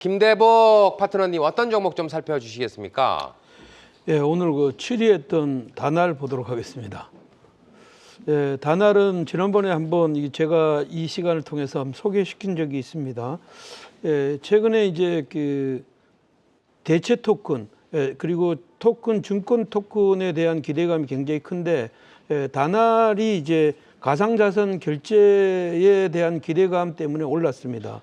김대복 파트너님 어떤 종목 좀 살펴주시겠습니까? 예, 오늘 그 7위했던 다날 보도록 하겠습니다. 예, 다날은 지난번에 한번 이 제가 이 시간을 통해서 소개시킨 적이 있습니다. 예, 최근에 이제 그 대체 토큰 예, 그리고 토큰 증권 토큰에 대한 기대감이 굉장히 큰데 예, 다날이 이제 가상자산 결제에 대한 기대감 때문에 올랐습니다.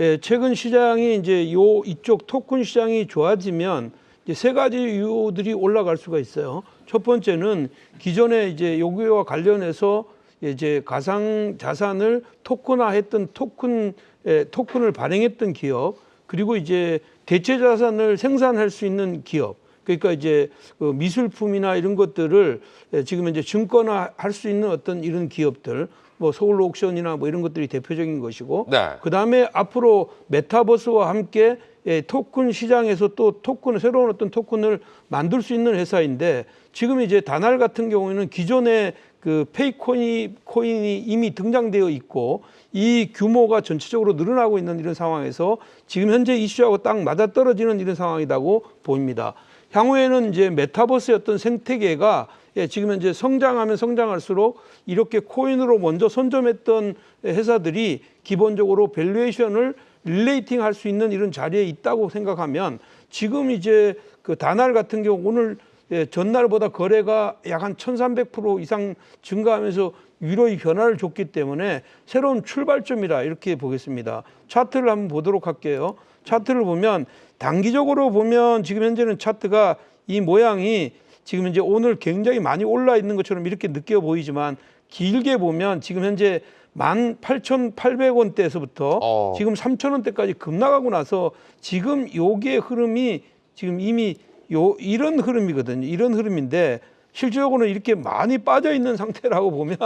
예, 최근 시장이 이제 요 이쪽 토큰 시장이 좋아지면 이제 세 가지 이유들이 올라갈 수가 있어요. 첫 번째는 기존에 이제 여기와 관련해서 이제 가상 자산을 토큰화했던 토큰 에, 토큰을 발행했던 기업 그리고 이제 대체 자산을 생산할 수 있는 기업 그러니까 이제 그 미술품이나 이런 것들을 에, 지금 이제 증권화 할 수 있는 어떤 이런 기업들 뭐 서울 옥션이나 뭐 이런 것들이 대표적인 것이고 네. 그 다음에 앞으로 메타버스와 함께 예, 토큰 시장에서 또 토큰 새로운 어떤 토큰을 만들 수 있는 회사인데 지금 이제 다날 같은 경우에는 기존의 그 페이코인이 코인이 이미 등장되어 있고 이 규모가 전체적으로 늘어나고 있는 이런 상황에서 지금 현재 이슈하고 딱 맞아 떨어지는 이런 상황이라고 보입니다. 향후에는 이제 메타버스의 어떤 생태계가 예, 지금 현재 성장하면 성장할수록 이렇게 코인으로 먼저 선점했던 회사들이 기본적으로 밸류에이션을 릴레이팅 할 수 있는 이런 자리에 있다고 생각하면 지금 이제 그 다날 같은 경우 오늘 예, 전날보다 거래가 약 한 1300% 이상 증가하면서 위로의 변화를 줬기 때문에 새로운 출발점이라 이렇게 보겠습니다. 차트를 한번 보도록 할게요. 차트를 보면 단기적으로 보면 지금 현재는 차트가 이 모양이 지금 이제 오늘 굉장히 많이 올라 있는 것처럼 이렇게 느껴 보이지만 길게 보면 지금 현재 18,800원대에서부터 어. 지금 3,000원대까지 급락하고 나서 지금 요게 흐름이 지금 이미 요 이런 흐름이거든요. 이런 흐름인데 실질적으로는 이렇게 많이 빠져 있는 상태라고 보면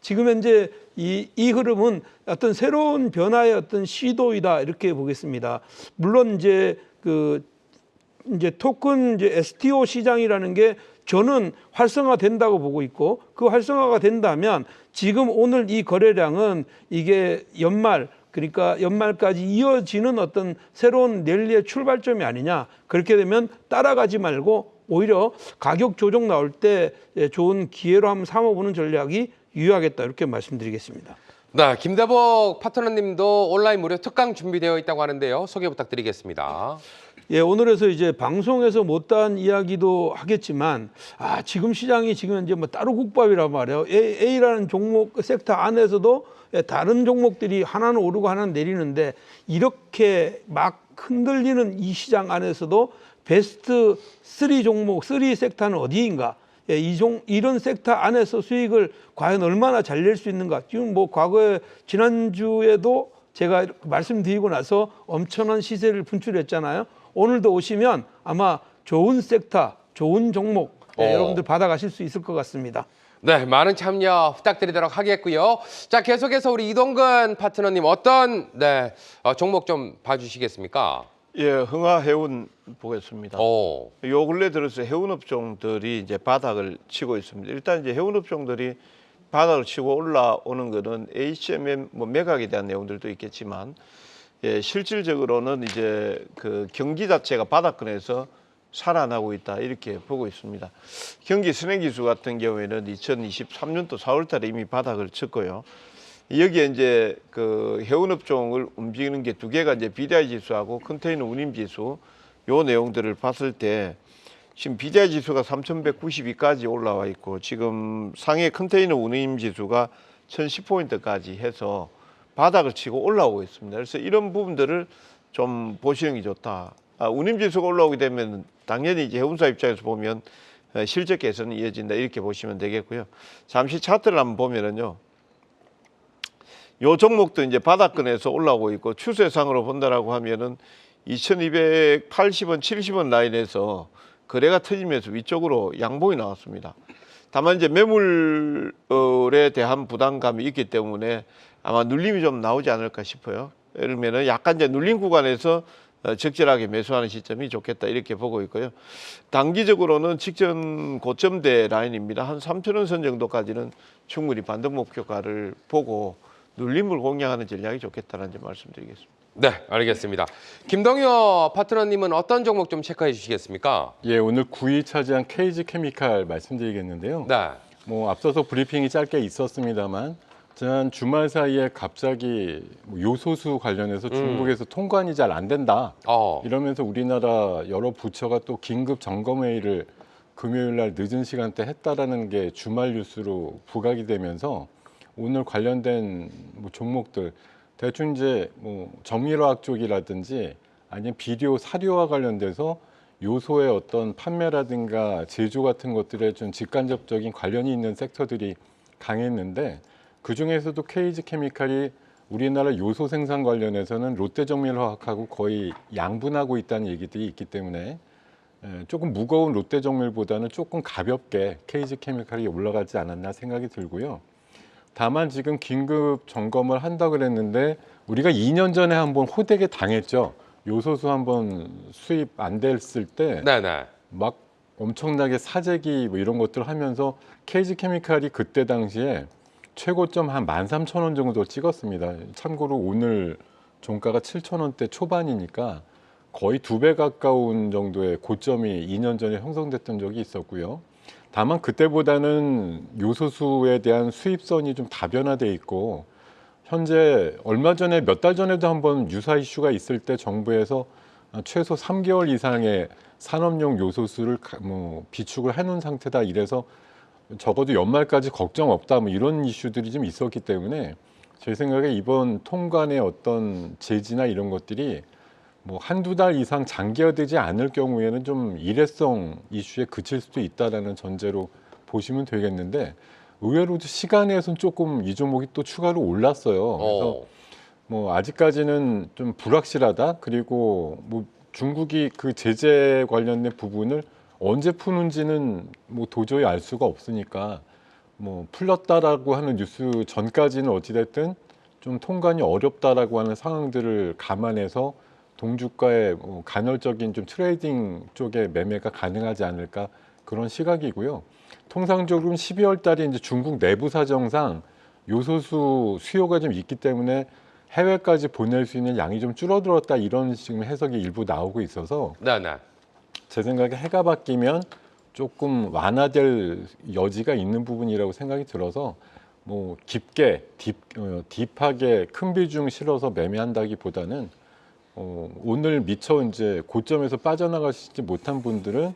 지금 현재 이, 이 흐름은 어떤 새로운 변화의 어떤 시도이다 이렇게 보겠습니다. 물론 이제 그 이제 토큰 이제 STO 시장이라는 게 저는 활성화된다고 보고 있고 그 활성화가 된다면 지금 오늘 이 거래량은 이게 연말 그러니까 연말까지 이어지는 어떤 새로운 랠리의 출발점이 아니냐 그렇게 되면 따라가지 말고 오히려 가격 조정 나올 때 예, 좋은 기회로 한번 삼아보는 전략이 유효하겠다 이렇게 말씀드리겠습니다. 네, 김대복 파트너님도 온라인 무료 특강 준비되어 있다고 하는데요. 소개 부탁드리겠습니다. 예, 오늘에서 이제 방송에서 못다한 이야기도 하겠지만 아, 지금 시장이 지금 이제 뭐 따로 국밥이란 말이에요. A, A라는 종목 섹터 안에서도 예, 다른 종목들이 하나는 오르고 하나는 내리는데 이렇게 막 흔들리는 이 시장 안에서도 베스트 3 종목, 3 섹터는 어디인가? 예, 이 종, 이런 섹터 안에서 수익을 과연 얼마나 잘 낼 수 있는가? 지금 뭐 과거에 지난주에도 제가 말씀드리고 나서 엄청난 시세를 분출했잖아요. 오늘도 오시면 아마 좋은 섹터, 좋은 종목 예, 어. 여러분들 받아가실 수 있을 것 같습니다. 네, 많은 참여 부탁드리도록 하겠고요. 자, 계속해서 우리 이동근 파트너님 어떤 네, 어, 종목 좀 봐주시겠습니까? 예, 흥하 해운 보겠습니다. 오, 요 근래 들어서 해운 업종들이 이제 바닥을 치고 있습니다. 일단 이제 해운 업종들이 바닥을 치고 올라오는 거는 HMM 뭐 매각에 대한 내용들도 있겠지만 예, 실질적으로는 이제 그 경기 자체가 바닥권에서 살아나고 있다 이렇게 보고 있습니다. 경기 선행지수 같은 경우에는 2023년도 4월달에 이미 바닥을 쳤고요. 여기에 이제 그 해운업종을 움직이는 게 두 개가 이제 BDI 지수하고 컨테이너 운임 지수 요 내용들을 봤을 때 지금 BDI 지수가 3,192까지 올라와 있고 지금 상해 컨테이너 운임 지수가 1,010포인트까지 해서 바닥을 치고 올라오고 있습니다. 그래서 이런 부분들을 좀 보시는 게 좋다. 아, 운임 지수가 올라오게 되면 당연히 이제 해운사 입장에서 보면 어, 실적 개선이 이어진다 이렇게 보시면 되겠고요. 잠시 차트를 한번 보면은요. 요 종목도 이제 바닥권에서 올라오고 있고 추세상으로 본다라고 하면은 2280원, 70원 라인에서 거래가 터지면서 위쪽으로 양봉이 나왔습니다. 다만 이제 매물에 대한 부담감이 있기 때문에 아마 눌림이 좀 나오지 않을까 싶어요. 예를 들면은 약간 이제 눌림 구간에서 어, 적절하게 매수하는 시점이 좋겠다 이렇게 보고 있고요. 단기적으로는 직전 고점대 라인입니다. 한 3천원 선 정도까지는 충분히 반등 목표가를 보고 눌림을 공략하는 전략이 좋겠다는 점 말씀드리겠습니다. 네, 알겠습니다. 김동효 파트너님은 어떤 종목 좀 체크해 주시겠습니까? 예, 오늘 9위 차지한 KG 케미칼 말씀드리겠는데요. 네. 뭐 앞서서 브리핑이 짧게 있었습니다만 지난 주말 사이에 갑자기 뭐 요소수 관련해서 중국에서 통관이 잘 안 된다. 어. 이러면서 우리나라 여러 부처가 또 긴급 점검 회의를 금요일 날 늦은 시간대 했다라는 게 주말 뉴스로 부각이 되면서 오늘 관련된 뭐 종목들 대충 이제 뭐 정밀화학 쪽이라든지 아니면 비료 사료와 관련돼서 요소의 어떤 판매라든가 제조 같은 것들에 좀 직간접적인 관련이 있는 섹터들이 강했는데 그 중에서도 케이지 케미칼이 우리나라 요소 생산 관련해서는 롯데정밀화학하고 거의 양분하고 있다는 얘기들이 있기 때문에 에, 조금 무거운 롯데정밀보다는 조금 가볍게 케이지 케미칼이 올라가지 않았나 생각이 들고요. 다만 지금 긴급 점검을 한다 그랬는데 우리가 2년 전에 한번 호되게 당했죠. 요소수 한번 수입 안 됐을 때 네, 네. 막 엄청나게 사재기 뭐 이런 것들 하면서 KG 케미칼이 그때 당시에 최고점 한 13,000원 정도 찍었습니다. 참고로 오늘 종가가 7,000원대 초반이니까 거의 두 배 가까운 정도의 고점이 2년 전에 형성됐던 적이 있었고요. 다만 그때보다는 요소수에 대한 수입선이 좀 다변화돼 있고 현재 얼마 전에 몇 달 전에도 한번 유사 이슈가 있을 때 정부에서 최소 3개월 이상의 산업용 요소수를 가- 뭐 비축을 해놓은 상태다 이래서 적어도 연말까지 걱정 없다 뭐 이런 이슈들이 좀 있었기 때문에 제 생각에 이번 통관의 어떤 제지나 이런 것들이 뭐 한두 달 이상 장기화되지 않을 경우에는 좀 일회성 이슈에 그칠 수도 있다라는 전제로 보시면 되겠는데 의외로 시간에선 조금 이 종목이 또 추가로 올랐어요. 그래서 어. 뭐 아직까지는 좀 불확실하다. 그리고 뭐 중국이 그 제재 관련된 부분을 언제 푸는지는 뭐 도저히 알 수가 없으니까 뭐 풀렸다라고 하는 뉴스 전까지는 어찌됐든 좀 통관이 어렵다라고 하는 상황들을 감안해서 동주가의 뭐 간헐적인 좀 트레이딩 쪽에 매매가 가능하지 않을까 그런 시각이고요. 통상적으로는 12월 달에 이제 중국 내부 사정상 요소수 수요가 좀 있기 때문에 해외까지 보낼 수 있는 양이 좀 줄어들었다 이런 지금 해석이 일부 나오고 있어서 네, 네. 제 생각에 해가 바뀌면 조금 완화될 여지가 있는 부분이라고 생각이 들어서 뭐 깊게 딥, 어, 딥하게 큰 비중 실어서 매매한다기보다는 어, 오늘 미처 이제 고점에서 빠져나가시지 못한 분들은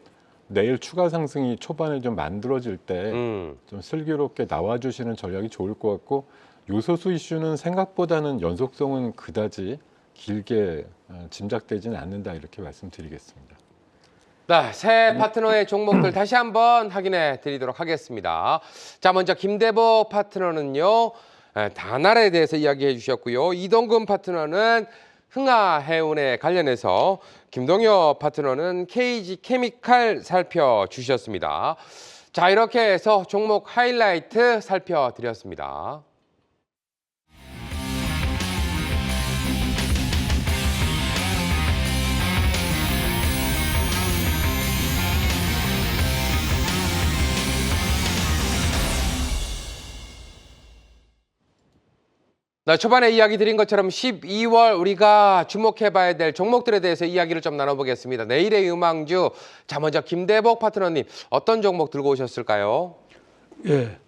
내일 추가 상승이 초반에 좀 만들어질 때 음. 좀 슬기롭게 나와주시는 전략이 좋을 것 같고 요소수 이슈는 생각보다는 연속성은 그다지 길게 어, 짐작되지는 않는다 이렇게 말씀드리겠습니다. 네, 새 파트너의 종목들 다시 한번 확인해 드리도록 하겠습니다. 자, 먼저 김대복 파트너는요, 에, 다날에 대해서 이야기해 주셨고요. 이동근 파트너는 흥하해운에 관련해서 김동효 파트너는 KG 케미칼 살펴주셨습니다. 자, 이렇게 해서 종목 하이라이트 살펴드렸습니다. 초반에 이야기 드린 것처럼 12월 우리가 주목해봐야 될 종목들에 대해서 이야기를 좀 나눠보겠습니다. 내일의 유망주, 자 먼저 김대복 파트너님 어떤 종목 들고 오셨을까요? 예,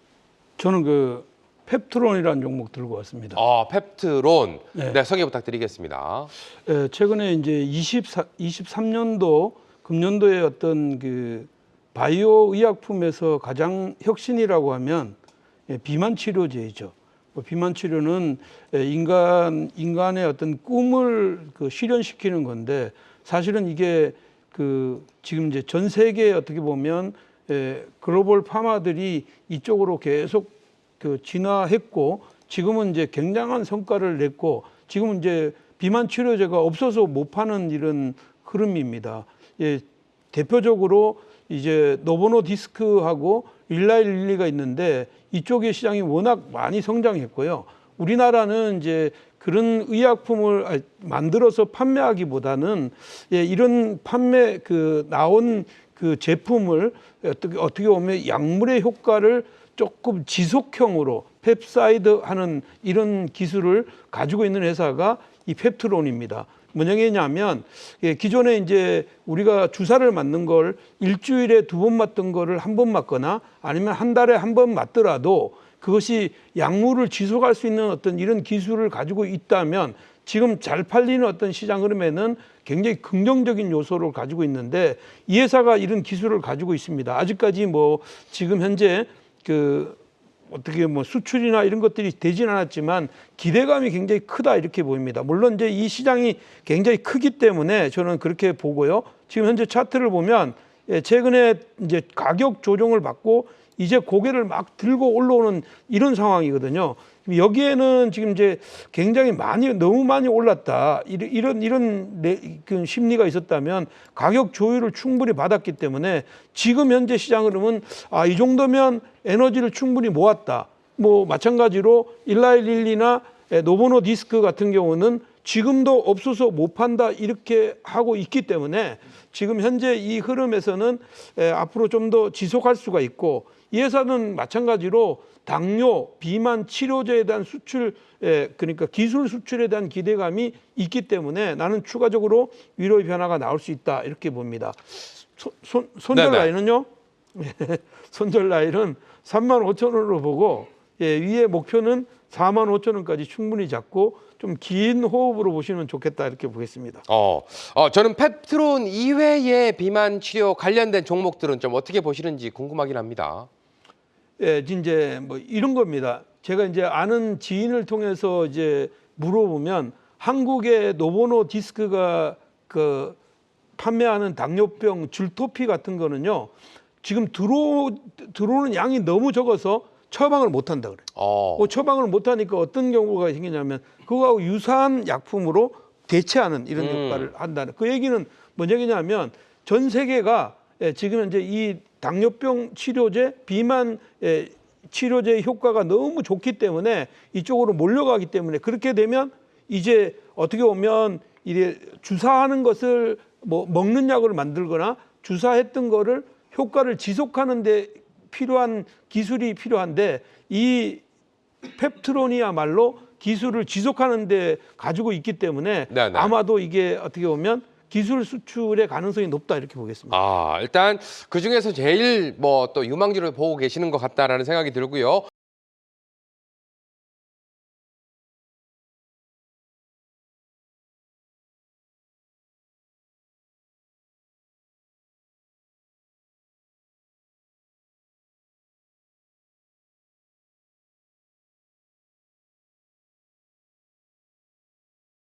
저는 그 펩트론이라는 종목 들고 왔습니다. 어, 펩트론. 네, 네. 소개 부탁드리겠습니다. 예, 최근에 이제 24, 23년도 금년도에 어떤 그 바이오 의약품에서 가장 혁신이라고 하면 예, 비만 치료제이죠. 뭐 비만 치료는 예, 인간 인간의 어떤 꿈을 그 실현시키는 건데 사실은 이게 그 지금 이제 전 세계 어떻게 보면 예, 글로벌 파마들이 이쪽으로 계속 그 진화했고 지금은 이제 굉장한 성과를 냈고 지금은 이제 비만 치료제가 없어서 못 파는 이런 흐름입니다. 예, 대표적으로 이제 노보노 디스크하고 릴라이 릴리가 있는데 이쪽의 시장이 워낙 많이 성장했고요. 우리나라는 이제 그런 의약품을 아, 만들어서 판매하기보다는 예, 이런 판매 그 나온 그 제품을 어떻게 어떻게 보면 약물의 효과를 조금 지속형으로 펩사이드 하는 이런 기술을 가지고 있는 회사가 이 펩트론입니다. 뭐냐면 예, 기존에 이제 우리가 주사를 맞는 걸 일주일에 두 번 맞던 거를 한 번 맞거나 아니면 한 달에 한 번 맞더라도 그것이 약물을 지속할 수 있는 어떤 이런 기술을 가지고 있다면 지금 잘 팔리는 어떤 시장 흐름에는 굉장히 긍정적인 요소를 가지고 있는데 이 회사가 이런 기술을 가지고 있습니다. 아직까지 뭐 지금 현재 그 어떻게 뭐 수출이나 이런 것들이 되진 않았지만 기대감이 굉장히 크다 이렇게 보입니다. 물론 이제 이 시장이 굉장히 크기 때문에 저는 그렇게 보고요. 지금 현재 차트를 보면 예, 최근에 이제 가격 조정을 받고 이제 고개를 막 들고 올라오는 이런 상황이거든요. 여기에는 지금 이제 굉장히 많이 너무 많이 올랐다 이런 이런 그 심리가 있었다면 가격 조율을 충분히 받았기 때문에 지금 현재 시장 흐름은 아 이 정도면 에너지를 충분히 모았다. 뭐 마찬가지로 일라일릴리나 노보노 디스크 같은 경우는 지금도 없어서 못 판다 이렇게 하고 있기 때문에 지금 현재 이 흐름에서는 에, 앞으로 좀 더 지속할 수가 있고 이 회사는 마찬가지로 당뇨, 비만 치료제에 대한 수출, 에, 그러니까 기술 수출에 대한 기대감이 있기 때문에 나는 추가적으로 위로의 변화가 나올 수 있다 이렇게 봅니다. 손, 손, 손절 네네. 라인은요? 손절 라인은 3만 5천 원으로 보고 예, 위에 목표는 4만 5천 원까지 충분히 잡고 좀 긴 호흡으로 보시면 좋겠다 이렇게 보겠습니다. 어, 어, 저는 펩트론 이외의 비만 치료 관련된 종목들은 좀 어떻게 보시는지 궁금하긴 합니다. 예, 이제 뭐 이런 겁니다. 제가 이제 아는 지인을 통해서 이제 물어보면 한국의 노보노 디스크가 그 판매하는 당뇨병 줄토피 같은 거는요. 지금 들어 들어오는 양이 너무 적어서 처방을 못 한다 그래요. 어, 그 처방을 못 하니까 어떤 경우가 생기냐면 그거하고 유사한 약품으로 대체하는 이런 음. 역할을 한다는 그 얘기는 뭔 얘기냐면 전 세계가 예, 지금 현재 이 당뇨병 치료제 비만 예, 치료제 효과가 너무 좋기 때문에 이쪽으로 몰려가기 때문에 그렇게 되면 이제 어떻게 보면 이게 주사하는 것을 뭐 먹는 약을 만들거나 주사했던 거를 효과를 지속하는 데 필요한 기술이 필요한데 이 펩트론이야말로 기술을 지속하는 데 가지고 있기 때문에 네네. 아마도 이게 어떻게 보면 기술 수출의 가능성이 높다 이렇게 보겠습니다. 아, 일단 그 중에서 제일 뭐 또 유망주를 보고 계시는 것 같다라는 생각이 들고요.